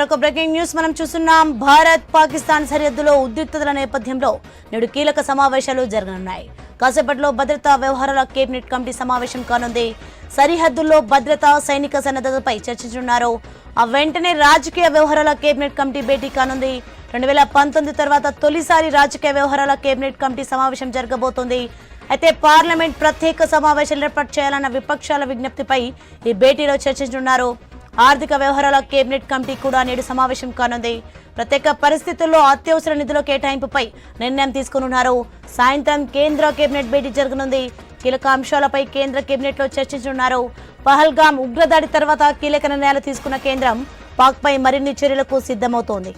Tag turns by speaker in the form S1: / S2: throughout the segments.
S1: మరొక breaking news మనం చూస్తున్నాం. భారత్ పాకిస్తాన్ సరిహద్దులో ఉద్రిక్తతల నేపథ్యంలో నేడు కీలక సమావేశాలు జరగనున్నాయి. కాసేపట్లో భద్రతా వ్యవహారాల కేబినెట్ కమిటీ సమావేశం కానుంది. సరిహద్దుల్లో భద్రత సైనిక సన్నద్ధతపై చర్చించనున్నారు. ఆ వెంటనే రాజకీయ వ్యవహారాల కేబినెట్ కమిటీ భేటీ కానుంది. రెండు వేల పంతొమ్మిది తర్వాత తొలిసారి రాజకీయ వ్యవహారాల కేబినెట్ కమిటీ సమావేశం జరగబోతోంది. అయితే పార్లమెంట్ ప్రత్యేక సమావేశాలు ఏర్పాటు చేయాలన్న విపక్షాల విజ్ఞప్తిపై ఈ భేటీలో చర్చించనున్నారు. ఆర్థిక వ్యవహారాల కేబినెట్ కమిటీ కూడా నేడు సమావేశం కానుంది. ప్రత్యేక పరిస్థితుల్లో అత్యవసర నిధుల కేటాయింపుపై నిర్ణయం తీసుకున్నారు సాయంత్రం కేంద్ర కేబినెట్ భేటీ జరగనుంది. కీలక అంశాలపై కేంద్ర కేబినెట్లో చర్చించనున్నారు. పహల్గాం ఉగ్రదాడి తర్వాత కీలక నిర్ణయాలు తీసుకున్న కేంద్రం పాక్పై మరిన్ని చర్యలకు సిద్ధమవుతోంది.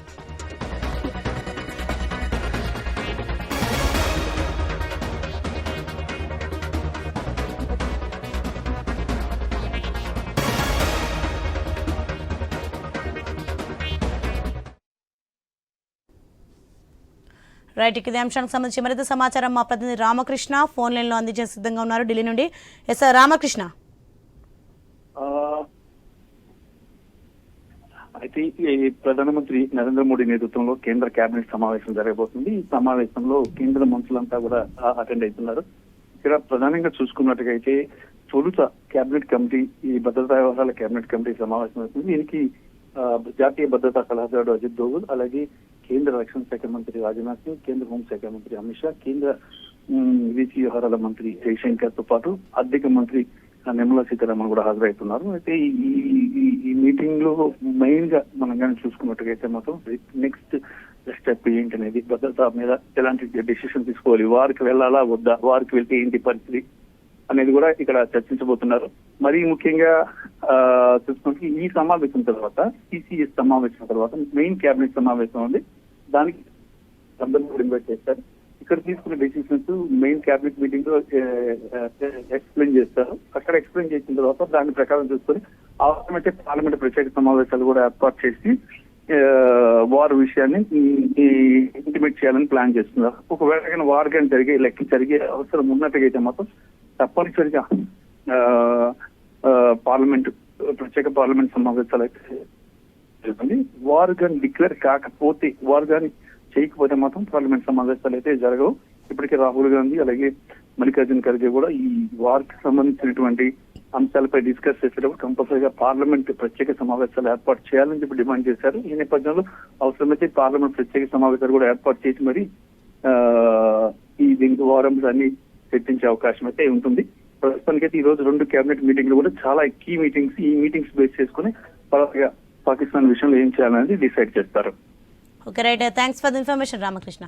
S1: రైట్ ఇక ఇదే అంశానికి సంబంధించి మరింత సమాచారం మా ప్రతినిధి రామకృష్ణ ఫోన్ లైన్లో అందించే సిద్ధంగా ఉన్నారు ఢిల్లీ నుండి. ఎస్ రామకృష్ణ.
S2: అయితే ఈ ప్రధానమంత్రి నరేంద్ర మోడీ నేతృత్వంలో కేంద్ర కేబినెట్ సమావేశం జరగబోతుంది. ఈ సమావేశంలో కేంద్ర మంత్రులంతా కూడా అటెండ్ అవుతున్నారు. ఇక్కడ ప్రధానంగా చూసుకున్నట్టుగా అయితే తొలుత కేబినెట్ కమిటీ ఈ భద్రతా వ్యవహారాల కేబినెట్ కమిటీ సమావేశం అవుతుంది దీనికి జాతీయ భద్రతా సలహాదారుడు అజిత్ దోగుల్ అలాగే కేంద్ర రక్షణ శాఖ మంత్రి రాజ్నాథ్ సింగ్ కేంద్ర హోంశాఖ మంత్రి అమిత్ షా కేంద్ర విదేశీ వ్యవహారాల మంత్రి జయశంకర్తో పాటు ఆర్థిక మంత్రి ఆ, నిర్మలా సీతారామన్ కూడా హాజరవుతున్నారు అయితే ఈ ఈ- మీటింగ్లో మెయిన్గా మనం కానీ చూసుకున్నట్టుగైతే మాత్రం నెక్స్ట్ స్టెప్ ఏంటి అనేది భద్రత మీద ఎలాంటి డెసిషన్ తీసుకోవాలి? వారికి వెళ్ళాలా వద్దా? వారికి వెళ్తే ఏంటి పరిస్థితి అనేది కూడా ఇక్కడ చర్చించబోతున్నారు. మరీ ముఖ్యంగా ఆ, చూసుకుంటే ఈ సమావేశం తర్వాత సిసిఎస్ సమావేశం తర్వాత మెయిన్ కేబినెట్ సమావేశం ఉంది. దానికి సభ్యులు కూడా ఇన్వైట్ చేస్తారు ఇక్కడ తీసుకున్న డెసిషన్స్ మెయిన్ క్యాబినెట్ మీటింగ్లో ఎక్స్ప్లెయిన్ చేస్తారు. అక్కడ ఎక్స్ప్లెయిన్ చేసిన తర్వాత దాని ప్రకారం చూసుకొని అవసరమైతే పార్లమెంట్ ప్రత్యేక సమావేశాలు కూడా ఏర్పాటు చేసి వార్ విషయాన్ని ఇంటిమేట్ చేయాలని ప్లాన్ చేస్తున్నారు. ఒకవేళ వార్ కానీ జరిగే లెక్క జరిగే అవసరం ఉన్నట్టుగా అయితే మాత్రం తప్పనిసరిగా పార్లమెంట్ ప్రత్యేక పార్లమెంట్ సమావేశాలు అయితే జరుగుతుంది వారు కానీ డిక్లేర్ కాకపోతే వారు కానీ చేయకపోతే మాత్రం పార్లమెంట్ సమావేశాలు అయితే జరగవు. ఇప్పటికే రాహుల్ గాంధీ అలాగే మల్లికార్జున ఖర్గే కూడా ఈ వారికి సంబంధించినటువంటి అంశాలపై డిస్కస్ చేసేటప్పుడు కంపల్సరీగా పార్లమెంట్ ప్రత్యేక సమావేశాలు ఏర్పాటు చేయాలని చెప్పి డిమాండ్ చేశారు. ఈ నేపథ్యంలో అవసరమైతే పార్లమెంట్ ప్రత్యేక సమావేశాలు కూడా ఏర్పాటు చేసి మరి ఈ దీనికి వారం అన్ని చర్చించే అవకాశం అయితే ఉంటుంది. ప్రస్తుతానికైతే ఈ రోజు రెండు కేబినెట్ మీటింగ్లు కూడా చాలా కీ మీటింగ్స్ ఈ మీటింగ్స్ బేస్ చేసుకుని త్వరగా పాకిస్తాన్ విషయంలో ఏం చేయాలనేది డిసైడ్ చేస్తారు.
S1: Okay right thanks for the information Ramakrishna